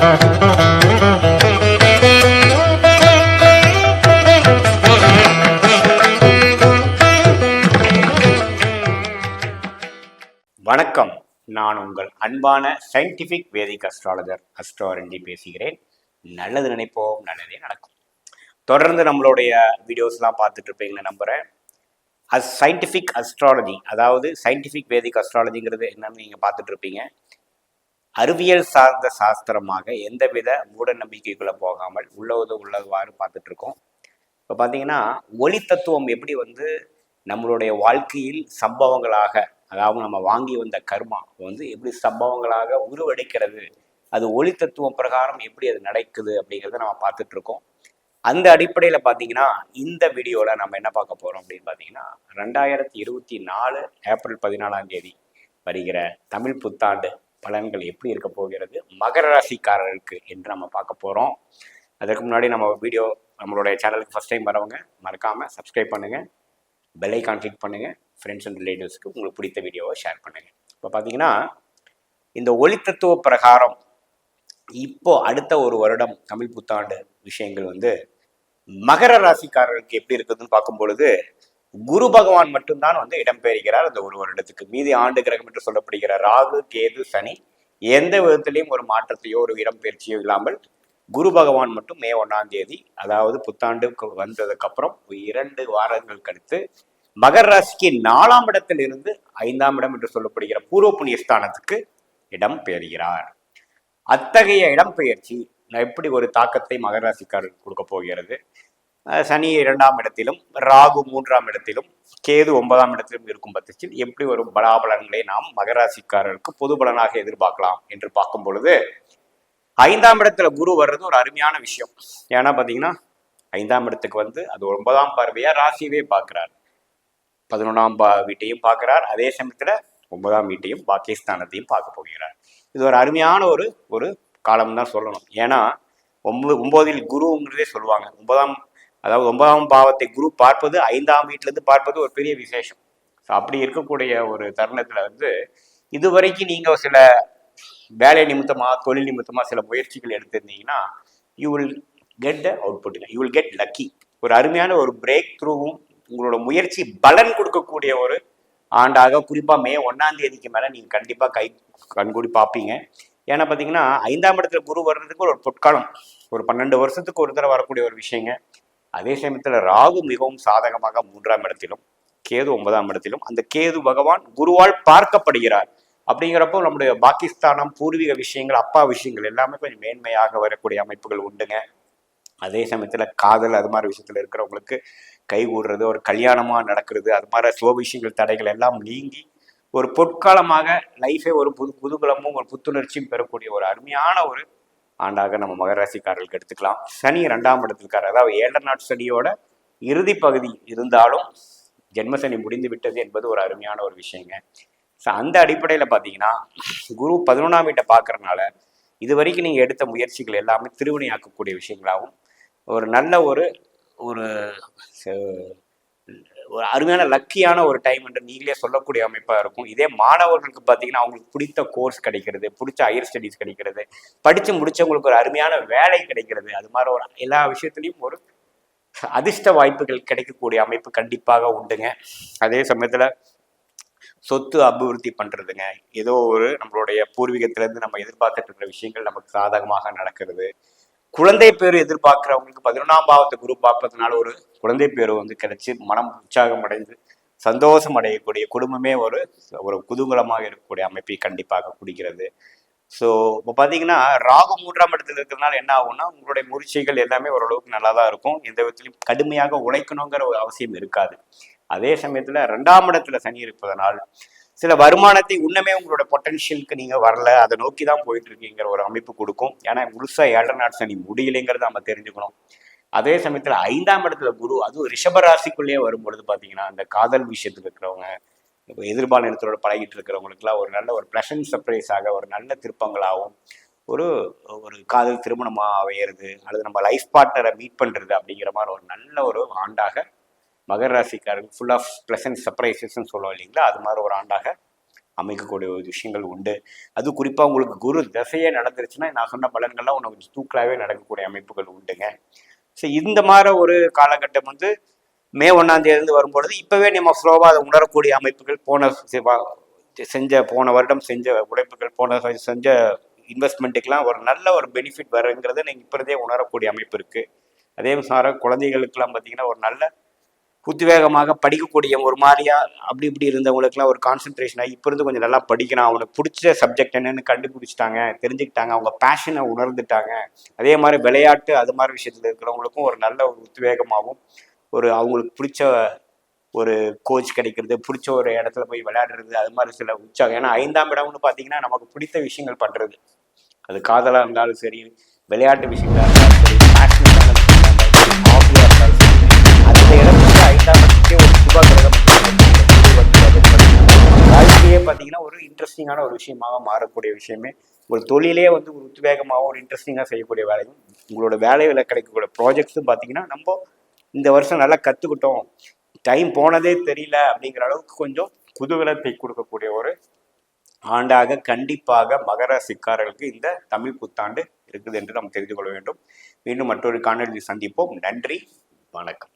வணக்கம். நான் உங்கள் அன்பான சயின்டிஃபிக் வேதிக் அஸ்ட்ராலஜர் அஸ்ட்ரோரண்டி பேசுகிறேன். நல்லது நினைப்போம் நல்லதே நடக்கும். தொடர்ந்து நம்மளுடைய வீடியோஸ்லாம் பார்த்துட்டு இருப்பீங்கன்னு நம்புகிறேன் அஸ் சயின்டிஃபிக் அஸ்ட்ராலஜி அதாவது சயின்டிஃபிக் வேதிக் அஸ்ட்ராலஜிங்கிறது என்னன்னு நீங்கள் பார்த்துட்டு இருப்பீங்க. அறிவியல் சார்ந்த சாஸ்திரமாக எந்தவித மூட நம்பிக்கைக்குள்ளே போகாமல் உள்ளது உள்ளதுவாறு பார்த்துட்டு இருக்கோம் இப்போ பார்த்தீங்கன்னா ஒளி தத்துவம் எப்படி வந்து நம்மளுடைய வாழ்க்கையில் சம்பவங்களாக அதாவது நம்ம வாங்கி வந்த கர்மா வந்து எப்படி சம்பவங்களாக உருவெடுக்கிறது அது ஒளி தத்துவம் பிரகாரம் எப்படி அது நடக்குது அப்படிங்கிறத நம்ம பார்த்துட்டு இருக்கோம் அந்த அடிப்படையில் பார்த்தீங்கன்னா இந்த வீடியோவில் நம்ம என்ன பார்க்க போகிறோம் அப்படின்னு பார்த்தீங்கன்னா ரெண்டாயிரத்தி இருபத்தி நாலு ஏப்ரல் பதினாலாம் தேதி வருகிற தமிழ் புத்தாண்டு பலன்கள் எப்படி இருக்க போகிறது? மகர ராசிக்காரருக்கு என்று நம்ம பார்க்க போகிறோம் அதற்கு முன்னாடி நம்ம வீடியோ நம்மளுடைய சேனலுக்கு ஃபஸ்ட் டைம் வரவங்க மறக்காமல் சப்ஸ்கிரைப் பண்ணுங்கள் பெல் ஐக்கான் கிளிக் பண்ணுங்கள் ஃப்ரெண்ட்ஸ் அண்ட் ரிலேட்டிவ்ஸ்க்கு உங்களுக்கு பிடித்த வீடியோவை ஷேர் பண்ணுங்கள் இப்போ பார்த்தீங்கன்னா இந்த ஒளி தத்துவ பிரகாரம் இப்போ அடுத்த ஒரு வருடம் தமிழ் புத்தாண்டு விஷயங்கள் வந்து மகர ராசிக்காரர்களுக்கு எப்படி இருக்குதுன்னு பார்க்கும் பொழுது குரு பகவான் மட்டும்தான் வந்து இடம்பெறுகிறார் அந்த ஒரு வருடத்துக்கு மீதி ஆண்டு கிரகம் என்று சொல்லப்படுகிற ராகு கேது சனி எந்த விதத்திலையும் ஒரு மாற்றத்தையோ ஒரு இடம்பெயர்ச்சியோ இல்லாமல் குரு பகவான் மட்டும் மே ஒன்றாம் தேதி அதாவது புத்தாண்டுக்கு வந்ததுக்கு அப்புறம் இரண்டு வாரங்கள் கழித்து மகர ராசிக்கு நாலாம் இடத்தில் இருந்து ஐந்தாம் இடம் என்று சொல்லப்படுகிற பூர்வ புண்ணிய ஸ்தானத்துக்கு இடம் பெறுகிறார் அத்தகைய இடம்பெயர்ச்சி எப்படி ஒரு தாக்கத்தை மகர ராசிக்காரர் கொடுக்க போகிறது? சனி இரண்டாம் இடத்திலும் ராகு மூன்றாம் இடத்திலும் கேது ஒன்பதாம் இடத்திலும் இருக்கும் பட்சத்தில் எப்படி ஒரு பலாபலன்களை நாம் மகராசிக்காரர்களுக்கு பொது பலனாக எதிர்பார்க்கலாம் என்று பார்க்கும் பொழுது ஐந்தாம் இடத்துல குரு வர்றது ஒரு அருமையான விஷயம். ஏன்னா பார்த்தீங்கன்னா ஐந்தாம் இடத்துக்கு வந்து அது ஒன்பதாம் பார்வையா ராசியவே பார்க்கிறார். பதினொன்றாம் பா வீட்டையும் பார்க்கிறார். அதே சமயத்தில் ஒன்பதாம் வீட்டையும் பாகிஸ்தானத்தையும் பார்க்க போகிறார். இது ஒரு அருமையான ஒரு ஒரு காலம் தான் சொல்லணும். ஏன்னா ஒன்பது ஒன்பதில் குருங்கிறதே சொல்லுவாங்க. ஒன்பதாம் அதாவது ஒன்பதாம் பாவத்தை குரு பார்ப்பது ஐந்தாம் வீட்டிலேருந்து பார்ப்பது ஒரு பெரிய விசேஷம். ஸோ அப்படி இருக்கக்கூடிய ஒரு தருணத்தில் வந்து இதுவரைக்கும் நீங்கள் சில வேலை நிமித்தமாக தொழில் நிமித்தமாக சில முயற்சிகள் எடுத்திருந்தீங்கன்னா யூ வில் கெட் த அவுட்புட்டுங்க யூ வில் கெட் லக்கி ஒரு அருமையான ஒரு பிரேக் த்ரூவும் உங்களோட முயற்சி பலன் கொடுக்கக்கூடிய ஒரு ஆண்டாக குறிப்பாக மே ஒன்றாம் தேதிக்கு மேலே நீங்கள் கண்டிப்பாக கை கண்கூடி பார்ப்பீங்க. ஏன்னா பார்த்தீங்கன்னா ஐந்தாம் இடத்துல குரு வர்றதுக்கு ஒரு பொற்காலம். ஒரு பன்னெண்டு வருஷத்துக்கு ஒரு தடவை வரக்கூடிய ஒரு விஷயங்க. அதே சமயத்தில் ராகு மிகவும் சாதகமாக மூன்றாம் இடத்திலும் கேது ஒன்பதாம் இடத்திலும் அந்த கேது பகவான் குருவால் பார்க்கப்படுகிறார். அப்படிங்கிறப்போ நம்முடைய பாகிஸ்தானம் பூர்வீக விஷயங்கள் அப்பா விஷயங்கள் எல்லாமே கொஞ்சம் மேன்மையாக வரக்கூடிய அமைப்புகள் உண்டுங்க. அதே சமயத்தில் காதல் அது மாதிரி விஷயத்தில் இருக்கிறவங்களுக்கு கைகூடுறது ஒரு கல்யாணமாக நடக்கிறது அது மாதிரி சுவ விஷயங்கள் தடைகள் எல்லாம் நீங்கி ஒரு பொற்காலமாக லைஃபே ஒரு புது புதுகுலமும் ஒரு புத்துணர்ச்சியும் பெறக்கூடிய ஒரு அருமையான ஒரு ஆண்டாக நம்ம மகராசிக்காரர்களுக்கு எடுத்துக்கலாம். சனி ரெண்டாம் இடத்திற்கார் அதாவது ஏழரை நாட்டு சனியோட இறுதி பகுதி இருந்தாலும் ஜென்மசனி முடிந்து விட்டது என்பது ஒரு அருமையான ஒரு விஷயங்க. ஸோ அந்த அடிப்படையில் பார்த்தீங்கன்னா குரு பதினொன்றாம் வீட்டை பார்க்குறனால இது வரைக்கும் நீங்கள் எடுத்த முயற்சிகள் எல்லாமே திருவினையாக்கக்கூடிய விஷயங்களாகவும் ஒரு நல்ல ஒரு ஒரு ச- ஒரு அருமையான லக்கியான ஒரு டைம் என்று நீங்களே சொல்லக்கூடிய அமைப்பாக இருக்கும். இதே மாணவர்களுக்கு பார்த்தீங்கன்னா அவங்களுக்கு பிடித்த கோர்ஸ் கிடைக்கிறது பிடிச்ச ஹையர் ஸ்டடீஸ் கிடைக்கிறது படித்து முடிச்சவங்களுக்கு ஒரு அருமையான வேலை கிடைக்கிறது. அது மாதிரி ஒரு எல்லா விஷயத்துலையும் ஒரு அதிர்ஷ்ட வாய்ப்புகள் கிடைக்கக்கூடிய அமைப்பு கண்டிப்பாக உண்டுங்க. அதே சமயத்தில் சொத்து அபிவிருத்தி பண்ணுறதுங்க ஏதோ ஒரு நம்மளுடைய பூர்வீகத்திலேருந்து நம்ம எதிர்பார்த்துட்டு இருக்கிற விஷயங்கள் நமக்கு சாதகமாக நடக்கிறது. குழந்தை பேர் எதிர்பார்க்குறவங்களுக்கு பதினொன்றாம் பாவத்தை குரு பார்ப்பதுனால ஒரு குழந்தை பேர் வந்து கிடைச்சி மனம் உற்சாகம் அடைந்து சந்தோஷம் அடையக்கூடிய குடும்பமே ஒரு ஒரு குதூகலமாக இருக்கக்கூடிய அமைப்பை கண்டிப்பாக குடிக்கிறது. ஸோ இப்போ பார்த்தீங்கன்னா ராகு மூன்றாம் இடத்துல இருக்கிறதுனால என்ன ஆகும்னா உங்களுடைய முயற்சிகள் எல்லாமே ஓரளவுக்கு நல்லா தான் இருக்கும். எந்த விதத்திலையும் கடுமையாக உழைக்கணுங்கிற ஒரு அவசியம் இருக்காது. அதே சமயத்தில் ரெண்டாம் இடத்துல சனி இருப்பதனால் சில வருமானத்தை இன்னுமே உங்களோட பொட்டன்ஷியலுக்கு நீங்கள் வரல அதை நோக்கி தான் போயிட்டு இருக்கீங்கிற ஒரு அமைப்பு கொடுக்கும். ஏன்னா முழுசா ஏழரை நாள் சனி முடியலைங்கிறத நம்ம தெரிஞ்சுக்கணும். அதே சமயத்தில் ஐந்தாம் இடத்துல குரு அதுவும் ரிஷபராசிக்குள்ளேயே வரும்பொழுது பார்த்தீங்கன்னா அந்த காதல் விஷயத்துல இருக்கிறவங்க எதிர்பால எதிர்பாலினத்தோட பழகிட்டு இருக்கிறவங்களுக்குலாம் ஒரு நல்ல ஒரு ப்ளசன்ட் சர்ப்ரைஸாக ஒரு நல்ல திருப்பங்களாகவும் ஒரு ஒரு காதல் திருமணமாக அமையிறது அல்லது நம்ம லைஃப் பார்ட்னரை மீட் பண்ணுறது அப்படிங்கிற மாதிரி ஒரு நல்ல ஒரு ஆண்டாக மகர ராசிக்காரர்கள் ஃபுல் ஆஃப் ப்ளசன்ட் சர்ப்ரைசஸ்ன்னு சொல்லுவோம் இல்லைங்களா? அது மாதிரி ஒரு ஆண்டாக அமைக்கக்கூடிய ஒரு விஷயங்கள் உண்டு. அது குறிப்பாக உங்களுக்கு குரு தசையே நடந்துருச்சுன்னா நான் சொன்ன பலன்கள்லாம் உனக்கு கொஞ்சம் தூக்கலாகவே நடக்கக்கூடிய அமைப்புகள் உண்டுங்க. ஸோ இந்த மாதிரி ஒரு காலகட்டம் வந்து மே ஒன்றாம் தேதியிலிருந்து வரும்பொழுது இப்போவே நம்ம ஸ்லோவாக அதை உணரக்கூடிய அமைப்புகள் போன செஞ்ச போன வருடம் செஞ்ச உழைப்புகள் போன செஞ்ச இன்வெஸ்ட்மெண்ட்டுக்கெலாம் ஒரு நல்ல ஒரு பெனிஃபிட் வருங்கிறத நீங்கள் இப்போதே உணரக்கூடிய அமைப்பு இருக்குது அதே சார குழந்தைகளுக்கெல்லாம் பார்த்தீங்கன்னா ஒரு நல்ல உத்வேகமாக படிக்கக்கூடிய ஒரு மாதிரியா அப்படி இப்படி இருந்தவங்களுக்குலாம் ஒரு கான்சென்ட்ரேஷன் ஆகி இப்போ இருந்து கொஞ்சம் நல்லா படிக்கணும். அவனுக்கு பிடிச்ச சப்ஜெக்ட் என்னன்னு கண்டுபிடிச்சிட்டாங்க தெரிஞ்சுக்கிட்டாங்க அவங்க பேஷனை உணர்ந்துட்டாங்க. அதே மாதிரி விளையாட்டு அது மாதிரி விஷயத்தில் இருக்கிறவங்களுக்கும் ஒரு நல்ல ஒரு உத்வேகமாகவும் ஒரு அவங்களுக்கு பிடிச்ச ஒரு கோச் கிடைக்கிறது பிடிச்ச ஒரு இடத்துல போய் விளையாடுறது அது மாதிரி சில உற்சாகம். ஏன்னா ஐந்தாம் இடம்னு பார்த்தீங்கன்னா நமக்கு பிடித்த விஷயங்கள் பண்ணுறது அது காதலாக இருந்தாலும் சரி விளையாட்டு விஷயங்களாக இருந்தாலும் சரி பார்த்தீங்கன்னா ஒரு இன்ட்ரெஸ்டிங்கான ஒரு விஷயமாக மாறக்கூடிய விஷயமே. ஒரு தொழிலே வந்து ஒரு உத்வேகமாக ஒரு இன்ட்ரெஸ்டிங்காக செய்யக்கூடிய வேலையும் உங்களோட வேலையில் கிடைக்கக்கூடிய ப்ராஜெக்ட்ஸும் பார்த்தீங்கன்னா நம்ம இந்த வருஷம் நல்லா கற்றுக்கிட்டோம் டைம் போனதே தெரியல அப்படிங்கிற அளவுக்கு கொஞ்சம் குதூகலத்தை கொடுக்கக்கூடிய ஒரு ஆண்டாக கண்டிப்பாக மகர சிக்காரர்களுக்கு இந்த தமிழ் புத்தாண்டு இருக்குது என்று நாம் தெரிந்து கொள்ள வேண்டும். மீண்டும் மற்றொரு காணொலி சந்திப்போம். நன்றி. வணக்கம்.